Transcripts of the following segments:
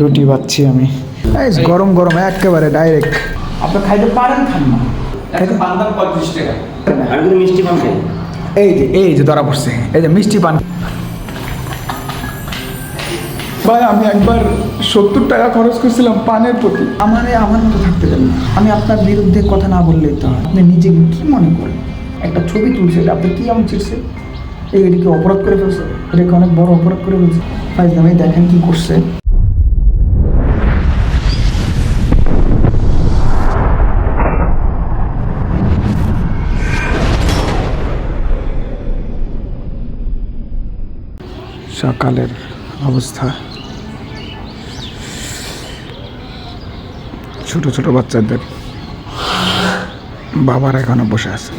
রুটি বাচ্ছি আমি। গরম গরম একেবারে ডাইরেক্ট আপনি খাইতে পারেন খান না। পঁয়ত্রিশ টাকা। আমি কিন্তু মিষ্টি পান খাই এই যে এই যে ধরা পড়ছে। এই যে মিষ্টি পান। ভাই আমি একবার সত্তর টাকা খরচ করছিলাম পানের প্রতি। আমার আমার মতো থাকতে চান না। আমি আপনার বিরুদ্ধে কথা না বললেই তো আপনি নিজে কি মনে করেন? একটা ছবি তুলছে এটা আপনি কি এমন চিরছে এই এটাকে অপরাধ করে ফেলছে? এটাকে অনেক বড় অপরাধ করে ফেলছে? ভাই আমি দেখেন কি করছে? সকালের অবস্থা। ছোট ছোট বাচ্চাদের বাবারা এখনও বসে আছে।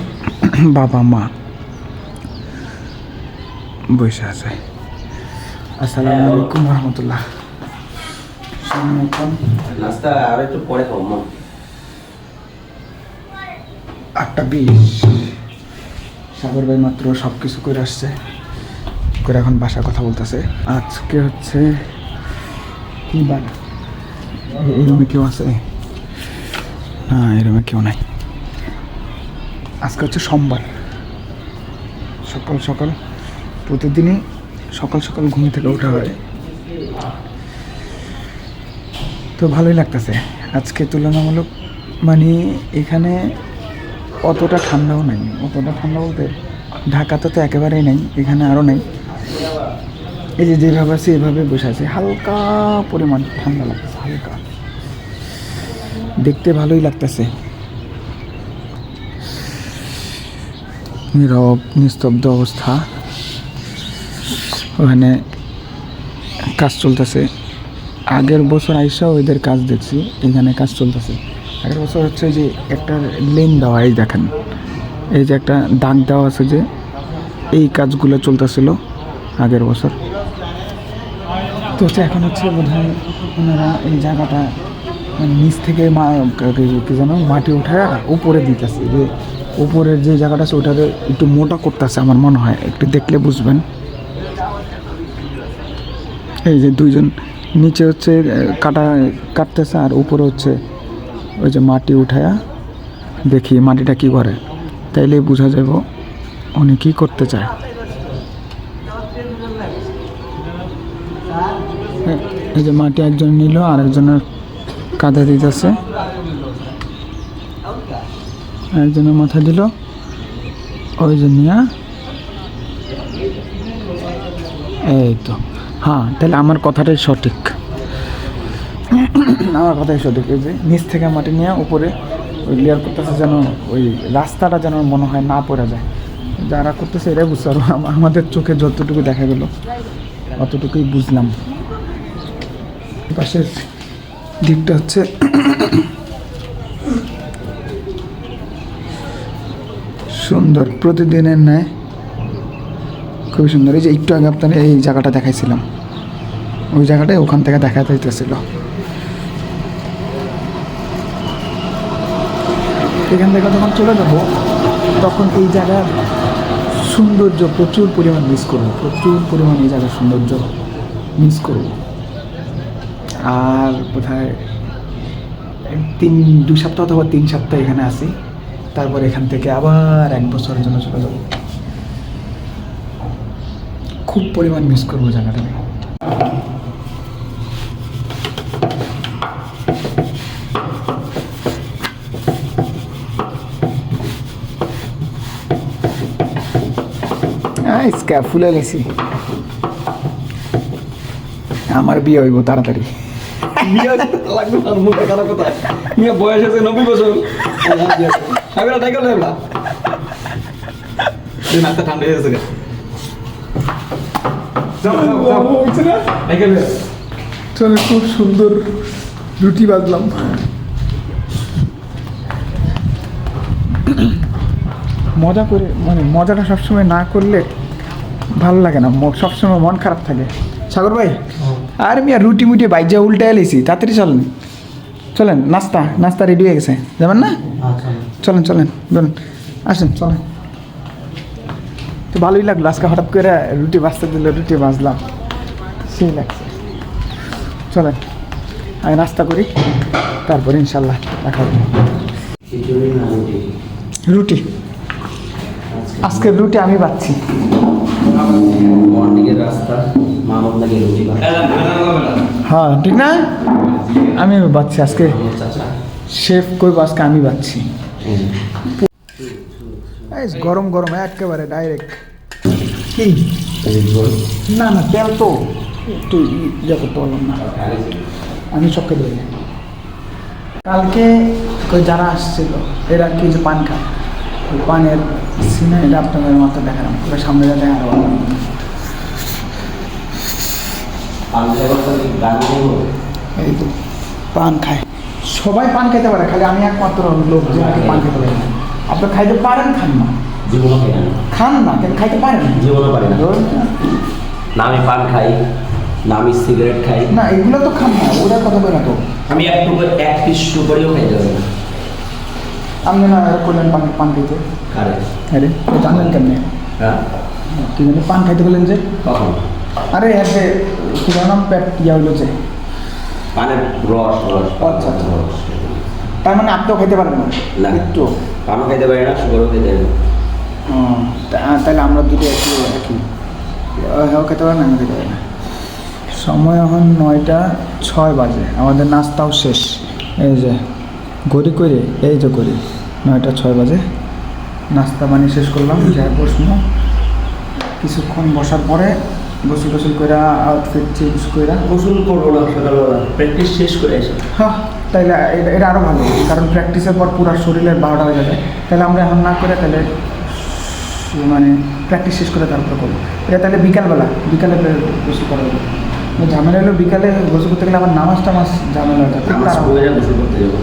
বাবা মা বসে আছে। আসসালামু আলাইকুম। রহমতুল্লাহ। নাস্তা আর একটু পরে খাব আটটা বিশ। সাগর ভাই মাত্র সব কিছু করে আসছে। করে এখন বাসা কথা বলতেছে। আজকে হচ্ছে কি বার এই- কেউ আছে? না, এই রুমে কেউ নাই। আজকে হচ্ছে সোমবার। সকাল সকাল। প্রতিদিনই সকাল সকাল ঘুম থেকে ওঠা হয়। তো ভালোই লাগতেছে। আজকে তুলনামূলক মানে এখানে অতটা ঠান্ডাও নাই। অতটা ঠান্ডা বলতে ঢাকাতে তো একেবারেই নেই, এখানে আরও নেই। এই যে যেভাবে আছে এভাবে বসে আছে, হালকা পরিমাণ ঠান্ডা লাগতেছে, হালকা। দেখতে ভালোই লাগতেছে। নীরব, নিস্তব্ধ অবস্থা। ওখানে কাজ চলতেছে। আগের বছর আইসা ওদের কাজ দেখছি, এখানে কাজ চলতেছে। আগের বছর হচ্ছে যে একটা লেন দেওয়া, এই দেখেন। এই যে একটা দাগ দেওয়া আছে যে, এই কাজগুলো চলতেছিল। আগের বছর। তো হচ্ছে এখন হচ্ছে বোধ হয় ওনারা এই জায়গাটা নিচ থেকে মা কি যেন, মাটি উঠায় উপরে দিতেছে। যে উপরের যে জায়গাটা আছে ওটাকে একটু মোটা করতেছে আমার মনে হয়। একটু দেখলে বুঝবেন। এই যে দুইজন নিচে হচ্ছে কাটা, কাটতেছে আর উপরে হচ্ছে ওই যে মাটি উঠায়া দেখি মাটিটা কি করে। তাইলে বোঝা যাব উনি কি করতে চায়। এই যে মাটি একজন নিল আর একজনের কাঁধে দিতেছে। একজনের মাথা দিল। ওই যে নিয়া এই তো। হ্যাঁ তাহলে আমার কথাটাই সঠিক। আমার কথাই সঠিক, এই যে নিচ থেকে মাটি নিয়ে উপরে ওই লেয়ার করতেছে যেন ওই রাস্তাটা যেন মনে হয় না পড়ে যায়। যারা করতেছে এরাই বুঝতে আমাদের চোখে যতটুকু দেখা গেল, অতটুকুই বুঝলাম। পাশের দিকটা হচ্ছে সুন্দর, প্রতিদিনের ন্যায় খুবই সুন্দর। এই যে একটু আগে আপনার এই জায়গাটা দেখাইছিলাম, ওই জায়গাটায় ওখান থেকে দেখা যাইতেছিল। এখান থেকে যখন চলে যাব, তখন এই জায়গার সৌন্দর্য প্রচুর পরিমাণ মিস করব, প্রচুর পরিমাণ এই জায়গার সৌন্দর্য মিস করব। আর বোধহয় তিন, দু সপ্তাহ অথবা তিন সপ্তাহ এখানে আসি তারপর এখান থেকে আবার এক বছরের জন্য চলে যাব। খুব পরিমাণ মিস করব স্ক্যাপ ফুলে গেছি আমার বিয়ে হইব তাড়াতাড়ি। মুখে কথা। মিয়া বয়স আছে নব্বই বছর। আমি না টাইগার লাগলা দিন হাতে ঠান্ডা হয়ে গেছে চলে খুব সুন্দর রুটি বাজলাম মজা করে মানে মজাটা সবসময় না করলে ভালো লাগে না। সবসময় মন খারাপ থাকে। সাগর ভাই আর মিয়া রুটি মুটি বাইজা উল্টে এলেছি তাড়াতাড়ি চলেন। চলেন নাস্তা নাস্তা রেডি হয়ে গেছে। যাবেন না? চলেন। চলেন বলেন আসেন চলেন। তো ভালোই লাগল আজকে হঠাৎ করে রুটি বাজতে দিল রুটি বাজলাম সেই লাগছে। চলেন আমি নাস্তা করি তারপরে ইনশাল্লাহ দেখা হবে। রুটি? রুটি। আজকের রুটি আমি পাচ্ছি মর্নিংয়ের রাস্তা মামুন নাকি রুটি হ্যাঁ ঠিক না? আমি পাচ্ছি আজকে। শেফ করব আজকে আমি। এই গরম গরম একেবারে ডাইরেক্ট কি? না না তেল তো। একটু ইয়ে করতে পারলাম না। আমি সবকে দেবো কালকে কই যারা আসছিল এরা কি যে পান খায়? পানের সিনে এটা আপনাদের মাত্র দেখালাম। ওরা সামনে যা দেখা নেব। এই তো পান খায়। সবাই পান খেতে পারে খালি আমি একমাত্র লোক যে নাকি পান খেতে পারে না। আপনি খাইতে পারেন খান না। খান না কিন্তু খাইতে পারেন না? জীবনও পারি না। আমি পান খাই না আমি সিগারেট খাই। না এগুলো তো খান না ওরা কথা বলে তো আমি একটু করে এক পিস সুপারিও খাইতে পারি না। আপনি না এরা করলেন পান পান খাইতে কারে রে তো জানলেন কেমনে কি জানি পান খাইতে বললেন যে আরে যে কি নাম পেট ইয়া হইল যে পানের রস রস আচ্ছা, আচ্ছা। রস। তার মানে আপনিও খাইতে পারেন না একটু পানও খাইতে পারি না সুগারও খাইতে পারি তাহলে আমরা দুটো একই একই হ্যাঁ খেতে পারেন আমি খেতে পারি না সময় এখন নয়টা ছয় বাজে আমাদের নাস্তাও শেষ এই যে গড়ি করে এই যে করি নয়টা ছয় বাজে। নাস্তা বানিয়ে শেষ করলাম যাই বসবো। কিছুক্ষণ বসার পরে গোসল টোসল করে আউটফিট চেঞ্জ করে গোসল করব না সকালবেলা প্র্যাকটিস শেষ করে এসে হ্যাঁ তাইলে এটা এটা আরও ভালো কারণ প্র্যাকটিসের পর পুরো শরীরের বারোটা হয়ে যাবে। তাহলে আমরা এখন না করে তাহলে মানে প্র্যাকটিস শেষ করে তারপরে করব। এটা তাহলে বিকালবেলা বিকালে গোসল করা যাবে। ঝামেলা হলো বিকালে গোসল করতে গেলে আবার নামাজ টামাজ ঝামেলা হয়ে যাবে। আমার গোসল করতে যাব।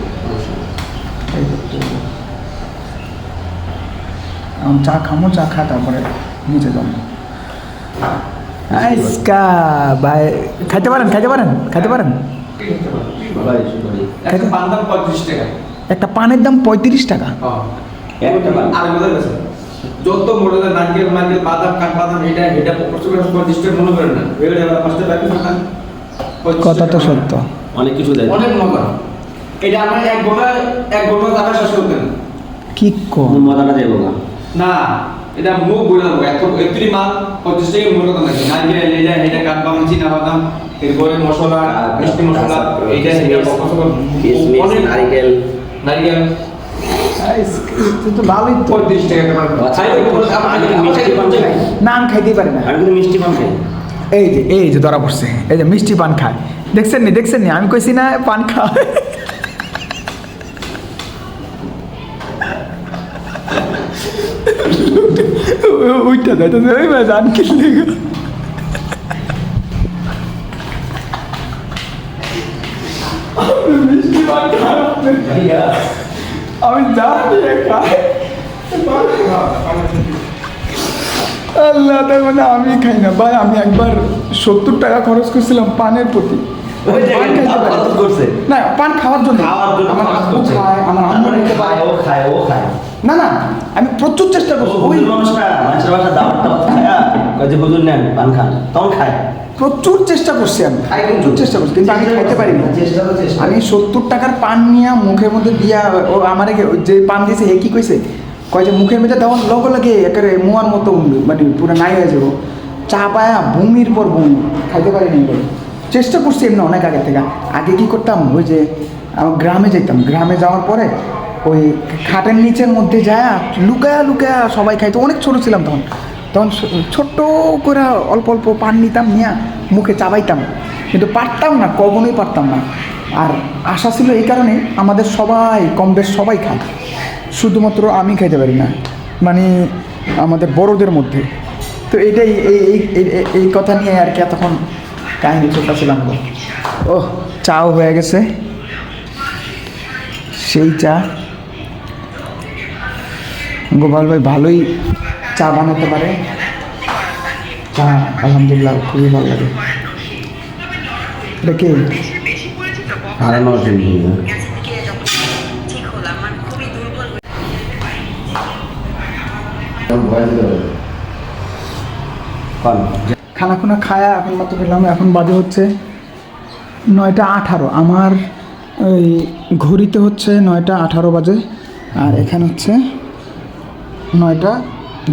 এখন চা খামো চা খা তারপরে নিচে যাব। আইসকা ভাই খাইতে পারেন খাইতে পারেন খাইতে পারেন। ভালোই একটা পঁয়ত্রিশ টাকা একটা পানের দাম পঁয়ত্রিশ টাকা। যত মডেলের নারকেল বাদাম কাঠ বাদাম এটা এটা পঁয়ত্রিশ টাকা মনে করেন না পাঁচটা ব্যাগ কথা তো সত্য। অনেক কিছু দেয়। অনেক মজা। এটা আমরা এক গোটা এক গোটা টাকা শেষ করতেন কি কম? মজাটা দেবো না। না এটা মুখ বলে দেবো এত এত্রি মাল পঁচিশ টাকা মনে কথা নাকি নারকেল এটা এটা কাঠ বাদাম চিনা বাদাম এরপরে মশলা মিষ্টি মশলা এইটা এটা কিশমিশ অনেক নারিকেল। আচ্ছা, খাইতে। না। পারি মিষ্টি পান খাই। এই যে এই যে ধরা পড়ছে। এই যে মিষ্টি পান খায়। দেখছেন নি দেখছেন নি আমি কইছি না পান খায় ওইটা দেয় তো ওই ভাই জান কিনলে আমি জানি আল্লাহ তার মানে আমি খাই না ভাই আমি একবার সত্তর টাকা খরচ করছিলাম পানের প্রতি ওই করছে। না পান খাওয়ার জন্য। আমার আব্বু খায় আমার আম্মু খেতে পারে ও খায় ও খায়। না না আমি প্রচুর চেষ্টা করছি। ওই মানুষটা মানুষের বাসা দাওয়াত টাওয়াত খায়। কয় হুজুর নেন পান খান। তখন খায়। প্রচুর চেষ্টা করছি আমি। প্রচুর চেষ্টা করছি কিন্তু আমি খাইতে পারি না আমি সত্তর টাকার পান নিয়ে মুখের মধ্যে দিয়া ও আমার যে পান দিয়েছে হে কি কইছে? কয় যে মুখের মধ্যে দেওয়ার লগে লাগে একেবারে মুয়ার মতো মানে পুরো নাই হয়ে যাব। চা পায়া বমির পর বমি খাইতে পারি না এগুলো চেষ্টা করছি এমনি অনেক আগে থেকে। আগে কি করতাম? ওই যে আমার গ্রামে যেতাম। গ্রামে যাওয়ার পরে ওই খাটের নিচের মধ্যে যায় লুকায়া লুকায়া সবাই খাইতো। অনেক ছোট ছিলাম তখন। তখন ছোট্ট করে অল্প অল্প পান নিতাম, নিয়ে মুখে চাবাইতাম। কিন্তু পারতাম না, কখনোই পারতাম না। আর আশা ছিল এই কারণে আমাদের সবাই, কম বেশ সবাই খায়। শুধুমাত্র আমি খাইতে পারি না মানে আমাদের বড়দের মধ্যে। তো এটাই এই- এই কথা নিয়ে আর কি এতক্ষণ কাহিনী চলতেছিলাম গো ও চাও হয়ে গেছে। সেই চা। গোপাল ভাই ভালোই চা বানাতে পারে। চা আলহামদুলিল্লাহ খুবই ভালো লাগে। এটা কে? হারানোর জন্য খানা খায়া এখন মাত্র পেলাম এখন বাজে হচ্ছে নয়টা আঠারো। আমার ওই ঘড়িতে হচ্ছে নয়টা আঠারো বাজে আর এখানে হচ্ছে নয়টা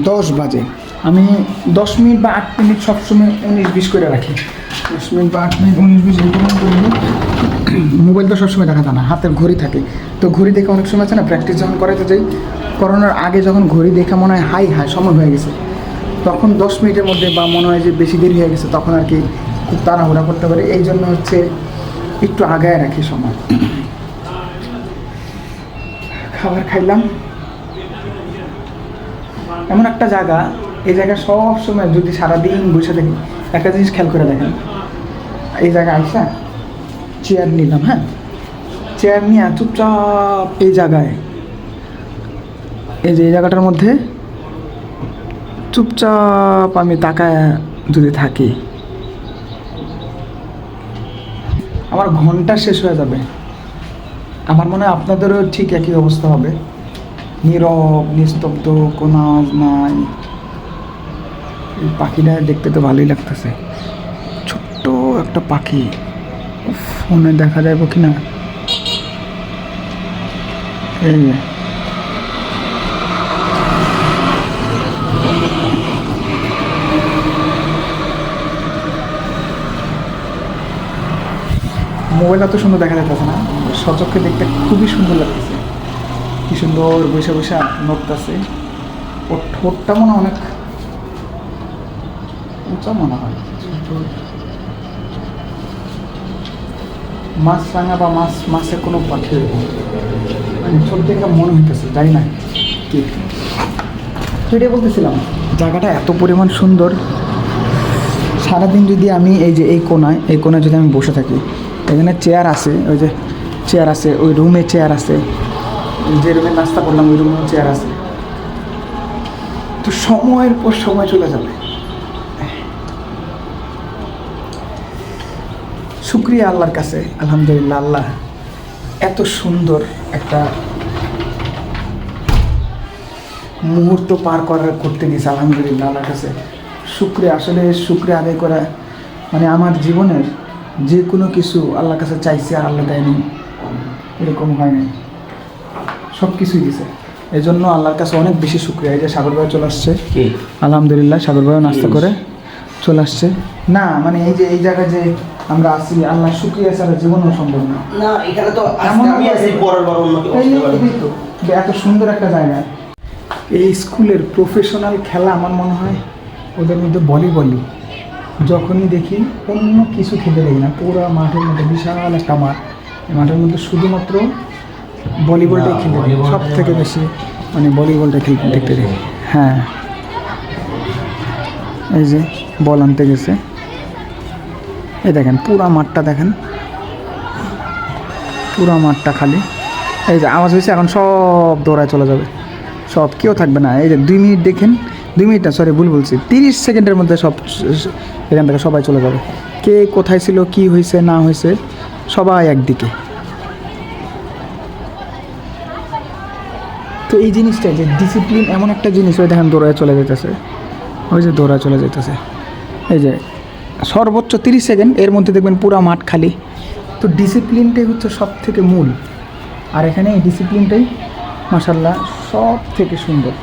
দশ বাজে। আমি দশ মিনিট বা আট মিনিট সবসময় উনিশ বিশ করে রাখি। দশ মিনিট বা আট মিনিট উনিশ বিশ এরকম মোবাইল তো সবসময় দেখা যায় না, হাতের ঘড়ি থাকে। তো ঘড়ি দেখে অনেক সময় আছে না প্র্যাকটিস যখন করাতে যাই, করোনার আগে যখন ঘড়ি দেখে মনে হয় হাই হাই, সময় হয়ে গেছে। তখন দশ মিনিটের মধ্যে বা মনে হয় যে বেশি দেরি হয়ে গেছে, তখন আর কি খুব তাড়াহুড়া করতে পারে। এই জন্য হচ্ছে একটু আগায় রাখি সময়। খাবার খাইলাম। এমন একটা জায়গা, এই জায়গা সব সময় যদি সারাদিন বসে থাকি, একটা জিনিস খেয়াল করে দেখেন। এই জায়গায় আইসা চেয়ার নিলাম হ্যাঁ? চেয়ার নিয়ে চুপচাপ এই জায়গায়, এই যে এই জায়গাটার মধ্যে চুপচাপ আমি তাকায় যদি থাকি। আমার ঘণ্টা শেষ হয়ে যাবে। আমার মনে হয় আপনাদেরও ঠিক একই অবস্থা হবে। নীরব, নিস্তব্ধ, কোনো নাই। পাখিটা দেখতে তো ভালোই লাগতেছে। ছোট্ট একটা পাখি। ফোনে দেখা যাবে কি না এই মোবাইল এত সুন্দর দেখা যাচ্ছে না সচক্ষে দেখতে খুবই সুন্দর লাগতেছে। কি সুন্দর বৈশা বৈশা নড়তেছে। ওর ঠোঁটটা মনে অনেক উঁচা মনে হয়। মাছ রাঙা বা মাছ, মাছের কোনো পাখি মানে ছোট দেখে মনে হইতেছে, জানি না কি। তো বলতেছিলাম, জায়গাটা এত পরিমাণ সুন্দর। সারাদিন যদি আমি এই যে এই কোনায় এই কোনায় যদি আমি বসে থাকি এখানে চেয়ার আছে, ওই যে চেয়ার আছে, ওই রুমে চেয়ার আছে। যে রুমে নাস্তা করলাম, ওই রুমেও চেয়ার আছে। তো সময়ের পর সময় চলে যাবে। শুক্রিয়া আল্লাহর কাছে, আলহামদুলিল্লাহ, আল্লাহ এত সুন্দর একটা মুহূর্ত পার করার করতে দিয়েছে, আলহামদুলিল্লাহ, আল্লাহর কাছে। শুক্রিয়া, আসলে শুক্রিয়া আদায় করা মানে আমার জীবনের যে কোনো কিছু আল্লাহর কাছে চাইছে আর আল্লাহ দেয়নি। এরকম হয় নাই। সব কিছুই দিছে। এই জন্য আল্লাহর কাছে অনেক বেশি শুক্রিয়া। এই যে সাগর ভাই চলে আসছে। আলহামদুলিল্লাহ সাগর ভাইও নাস্তা করে চলে আসছে। না মানে এই যে এই জায়গায় যে আমরা আসি আল্লাহ শুক্রিয়া ছাড়া জীবনও সম্ভব না। না এখানে তো এমন আমি আছি পরের বার অন্য কেউ এই আসতে পারে। এই তো যে এত সুন্দর একটা জায়গা। এই স্কুলের প্রফেশনাল খেলা আমার মনে হয় ওদের মধ্যে ভলিবলই যখনই দেখি অন্য কিছু খেলতে দেখি না পুরো মাঠের মধ্যে বিশাল একটা মাঠ। এই মাঠের মধ্যে শুধুমাত্র ভলিবলটাই খেলতে দেখি সব থেকে বেশি মানে ভলিবলটা খেলতে দেখতে দেখি। হ্যাঁ। এই যে বল আনতে গেছে। এই দেখেন পুরা মাঠটা দেখেন। পুরো মাঠটা খালি। এই যে আওয়াজ হয়েছে এখন সব দৌড়ায় চলে যাবে। সব কেউ থাকবে না। এই যে দুই মিনিট দেখেন দুই মিনিট না সরি ভুল বলছি। তিরিশ সেকেন্ডের মধ্যে সব এখান থেকে সবাই চলে যাবে। কে কোথায় ছিল, কি হয়েছে, না হয়েছে, সবাই একদিকে। তো এই জিনিসটা যে ডিসিপ্লিন এমন একটা জিনিস, ওই দেখেন দৌড়ায় চলে যেতেছে ওই যে দৌড়ায় চলে যেতেছে এই যে সর্বোচ্চ তিরিশ সেকেন্ড, এর মধ্যে দেখবেন পুরো মাঠ খালি। তো ডিসিপ্লিনটাই হচ্ছে সব থেকে মূল। আর এখানে এই ডিসিপ্লিনটাই মাসাল্লাহ সব থেকে সুন্দর।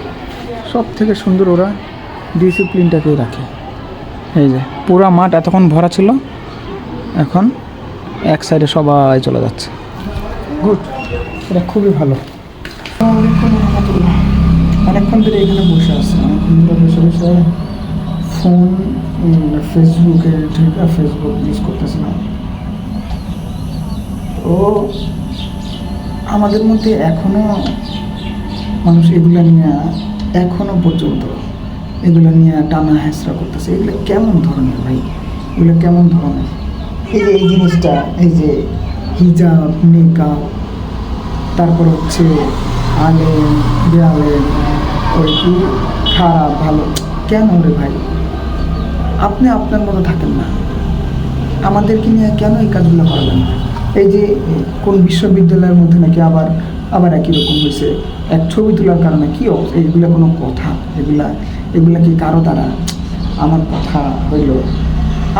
সব থেকে সুন্দর ওরা ডিসিপ্লিনটাকেই রাখে। এই যে, পুরা মাঠ এতক্ষণ ভরা ছিল, এখন এক সাইডে সবাই চলে যাচ্ছে। গুড, এটা খুবই ভালো। অনেকক্ষণ ধরে এখানে বসে আছে। বসে বসে ফোন ফেসবুকে থেকে ফেসবুক ইউজ করতেছিলাম তো আমাদের মধ্যে এখনও মানুষ এগুলো নিয়ে এখনও পর্যন্ত এগুলো নিয়ে টানা হেঁচড়া করতেছে। এগুলো কেমন ধরনের ভাই? এগুলো কেমন ধরনের? এই যে, এই জিনিসটা, এই যে হিজাব মেকআপ তারপর হচ্ছে আলেম, বেআলেম, ওই কি খারাপ, ভালো, কেন রে ভাই? আপনি আপনার মতো থাকেন না। আমাদেরকে নিয়ে কেন এই কাজগুলো করবেন এই যে, কোন বিশ্ববিদ্যালয়ের মধ্যে নাকি আবার আবার একই রকম হয়েছে? এক ছবি তোলার কারণে কী অবস্থা? কোনো কথা। এগুলা এগুলা কি কারও দ্বারা? আমার কথা হইল,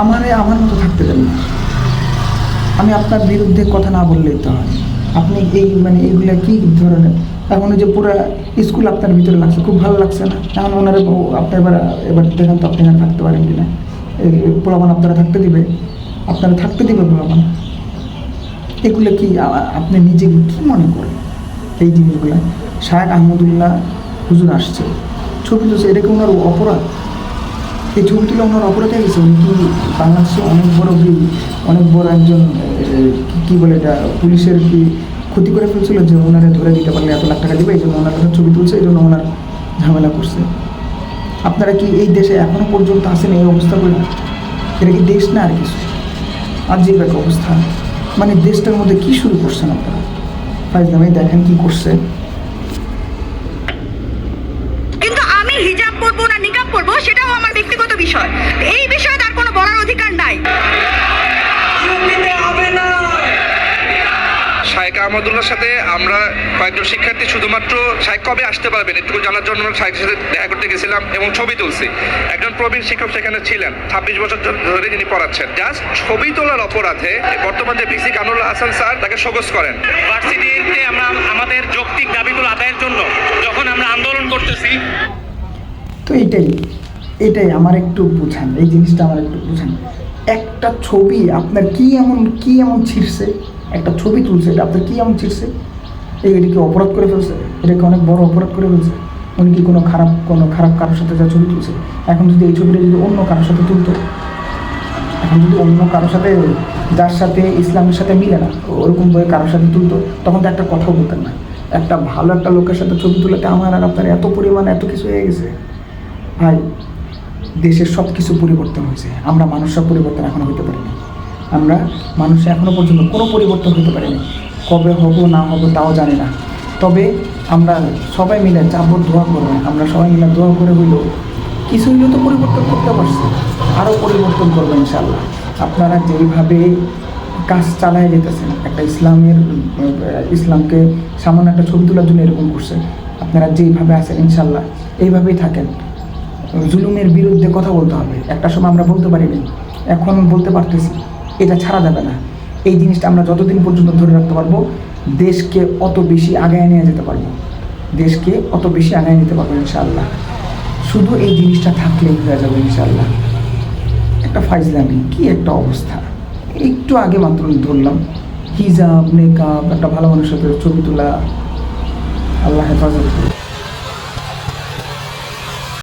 আমারে আমার মতো থাকতে দেন না। আমি আপনার বিরুদ্ধে কথা না বললেই তো হয়। আপনি এই মানে এইগুলা কি ধরনের? এখন যে পুরো স্কুল আপনার ভিতরে লাগছে, খুব ভালো লাগছে না? এখন ওনারা আপনি এবার এবার দেখেন তো আপনি এখানে থাকতে পারেন কিনা? এই পোলাপান আপনারা থাকতে দিবে? আপনারা থাকতে দিবে পোলাপান? এগুলো কি আপনি নিজেকে কি মনে করেন এই জিনিসগুলো? শায়েখ আহমদুল্লাহ হুজুর আসছে। ছবি তুলছে এটা কি ওনার অপরাধ। এই ছবি তুলে ওনার অপরাধ হয়ে গেছে। উনি কি বাংলাদেশে অনেক বড় কি, অনেক বড় একজন কি- বলে এটা, পুলিশের কি ক্ষতি করে ফেলছিল যে ওনারে ধরে দিতে পারলে এত লাখ টাকা দিবে? এই জন্য ওনার ছবি তুলছে, এই জন্য ওনার ঝামেলা করছে। আপনারা কি এই দেশে এখনও পর্যন্ত আসেন এই অবস্থা করে এটা কি দেশ না আর কিছু? আজীব এক অবস্থা। মানে দেশটার মধ্যে কি শুরু করছেন আপনারা? ফাইজলামে দেখেন কি করছে কিন্তু আমি হিজাব পরবো না পরবো সেটাও আমার ব্যক্তিগত বিষয়। এই বিষয়ে তার কোনো বলার অধিকার নাই। শাইখ আহমদুল্লাহর সাথে আমরা কয়েকজন শিক্ষার্থী শুধুমাত্র শাইখ কবে আসতে পারবেন একটু জানার জন্য আমরা শাইখের সাথে দেখা করতে গেছিলাম এবং ছবি তুলছি। একজন প্রবীণ শিক্ষক সেখানে ছিলেন ছাব্বিশ বছর ধরে তিনি পড়াচ্ছেন। জাস্ট ছবি তোলার অপরাধে বর্তমান যে ভিসি কানুল্লাহ হাসান স্যার তাকে সগোজ করেন। ভার্সিটিতে আমরা আমাদের যৌক্তিক দাবিগুলো আদায়ের জন্য যখন আমরা আন্দোলন করতেছি তো এইটাই এটাই আমার একটু বুঝান, এই জিনিসটা আমার একটু বুঝান। একটা ছবি আপনার কি এমন কি এমন ছিঁড়ছে? একটা ছবি তুলছে, এটা আপনার কি এমন ছিঁড়ছে? এই কি অপরাধ করে ফেলছে? এটাকে অনেক বড় অপরাধ করে ফেলছে? উনি কি কোনো খারাপ কোনো খারাপ কারোর সাথে যা ছবি তুলছে? এখন যদি এই ছবিটা যদি অন্য কারোর সাথে তুলতো? এখন যদি অন্য কারোর সাথে, যার সাথে ইসলামের সাথে মিলে না, ওরকম বই কারোর সাথে তুলতো, তখন তো একটা কথাও বলতেন না। একটা ভালো একটা লোকের সাথে ছবি তুলাতে আমার আর আপনার এত পরিমাণ এত কিছু হয়ে গেছে। ভাই দেশের সব কিছু পরিবর্তন হয়েছে। আমরা মানুষরা পরিবর্তন এখনও হতে পারিনি। আমরা মানুষ এখনও পর্যন্ত কোনো পরিবর্তন হতে পারিনি। কবে হব, না হব তাও জানি না। তবে আমরা সবাই মিলে যাব দোয়া করব। আমরা সবাই মিলে দোয়া করে হইলেও কিছু হইলেও তো পরিবর্তন করতে পারছি আরও পরিবর্তন করব ইনশাল্লাহ আপনারা যেইভাবে কাজ চালায় যেতেছেন, একটা ইসলামের ইসলামকে সামান্য একটা ছবি তোলার জন্য এরকম করছে আপনারা যেইভাবে আছেন ইনশাল্লাহ এইভাবেই থাকেন। জুলুমের বিরুদ্ধে কথা বলতে হবে। একটা সময় আমরা বলতে পারিনি এখন বলতে পারতেছি, এটা ছাড়া যাবে না। এই জিনিসটা আমরা যতদিন পর্যন্ত ধরে রাখতে পারব, দেশকে অত বেশি আগায় নিয়ে যেতে পারব। দেশকে অত বেশি আগায় নিতে পারব, ইনশাআল্লাহ। শুধু এই জিনিসটা থাকলেই হয়ে যাবে, ইনশাআল্লাহ। একটা ফাইজলামি, কি একটা অবস্থা। একটু আগে মাত্র ধরলাম, হিজাব মেকআপ একটা ভালো মানুষের সাথে ছবি তোলা। আল্লাহ হেফাজত।